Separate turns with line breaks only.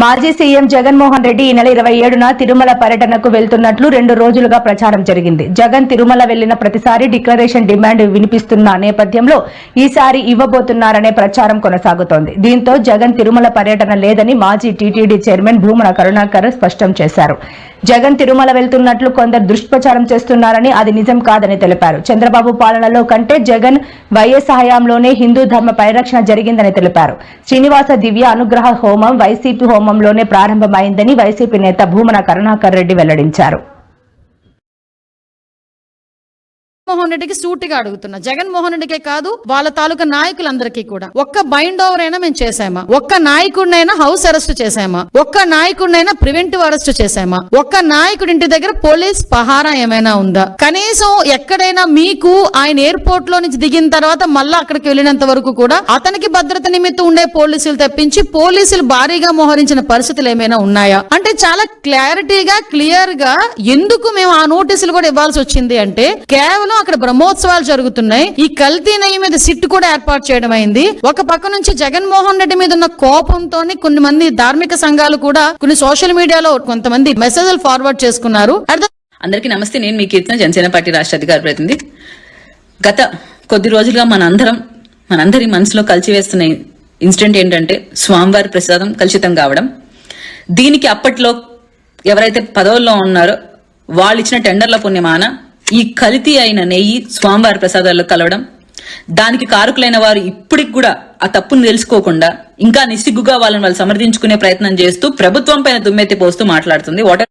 మాజీ సీఎం జగన్మోహన్ రెడ్డి ఈ నెల ఇరవై ఏడున తిరుమల పర్యటనకు వెళ్తున్నట్లు రెండు రోజులుగా ప్రచారం జరిగింది. జగన్ తిరుమల వెళ్ళిన ప్రతిసారి డిక్లరేషన్ డిమాండ్ వినిపిస్తున్న నేపథ్యంలో ఈసారి ఇవ్వబోతున్నారనే ప్రచారం కొనసాగుతోంది. దీంతో జగన్ తిరుమల పర్యటన లేదని మాజీ టీటీడీ చైర్మన్ భూమన కరుణాకర్ స్పష్టం చేశారు. జగన్ తిరుమల వెళ్తున్నట్లు కొందరు దుష్ప్రచారం చేస్తున్నారని అది నిజం కాదని తెలిపారు. చంద్రబాబు పాలనలో కంటే జగన్ వైఎస్ హయాంలోనే హిందూ ధర్మ పరిరక్షణ జరిగిందని తెలిపారు. శ్రీనివాస దివ్య అనుగ్రహ హోమం వైసీపీ హోమంలోనే ప్రారంభమైందని వైసీపీ నేత భూమన కరుణాకర్ రెడ్డి వెల్లడించారు.
జగన్మోహన్ రెడ్డికి సూటిగా అడుగుతున్నా. జగన్మోహన్ రెడ్డికే కాదు వాళ్ళ తాలూకా నాయకులందరికీ కూడా. ఒక్క బైండ్ ఓవర్ అయినా మేము చేసామా ఒక్క నాయకుడినైనా హౌస్ అరెస్ట్ చేసామా ఒక్క నాయకుడినైనా ప్రివెంటివ్ అరెస్ట్ చేసామా ఒక్క నాయకుడి ఇంటి దగ్గర పోలీస్ పహారా ఏమైనా ఉందా? కనీసం ఎక్కడైనా మీకు ఆయన ఎయిర్పోర్ట్లో నుంచి దిగిన తర్వాత మళ్ళీ అక్కడికి వెళ్ళినంత వరకు కూడా అతనికి భద్రత నిమిత్తం ఉండే పోలీసులు తెప్పించి పోలీసులు భారీగా మోహరించిన పరిస్థితులు ఏమైనా ఉన్నాయా? అంటే చాలా క్లారిటీగా క్లియర్గా ఎందుకు మేము ఆ నోటీసులు కూడా ఇవ్వాల్సి వచ్చింది అంటే కేవలం అక్కడ బ్రహ్మోత్సవాలు జరుగుతున్నాయి. ఈ కల్తీ నెయ్యి మీద సిట్టు కూడా ఏర్పాటు చేయడం అయింది. ఒక పక్క నుంచి జగన్మోహన్ రెడ్డి మీద ఉన్న కోపంతో కొన్ని మంది ధార్మిక సంఘాలు కూడా కొన్ని సోషల్ మీడియాలో కొంతమంది మెసేజ్లు ఫార్వర్డ్ చేసుకున్నారు.
అందరికీ నమస్తే. నేను మీ కీర్తన జనసేన పార్టీ రాష్ట్ర అధికార ప్రతినిధి. గత కొద్ది రోజులుగా మనందరం మనందరి మనసులో కలిసివేస్తున్న ఇన్సిడెంట్ ఏంటంటే స్వామివారి ప్రసాదం కలుషితం కావడం. దీనికి అప్పట్లో ఎవరైతే పదవుల్లో ఉన్నారో వాళ్ళు ఇచ్చిన టెండర్ల పుణ్యమాన ఈ కలితీ అయిన నెయ్యి స్వామివారి ప్రసాదాల్లో కలవడం దానికి కారకులైన వారు ఇప్పటికి కూడా ఆ తప్పును తెలుసుకోకుండా ఇంకా నిస్సిగ్గుగా వాళ్ళని వాళ్ళు సమర్థించుకునే ప్రయత్నం చేస్తూ ప్రభుత్వం పైన దుమ్మెత్తి పోస్తూ మాట్లాడుతుంది. వాటర్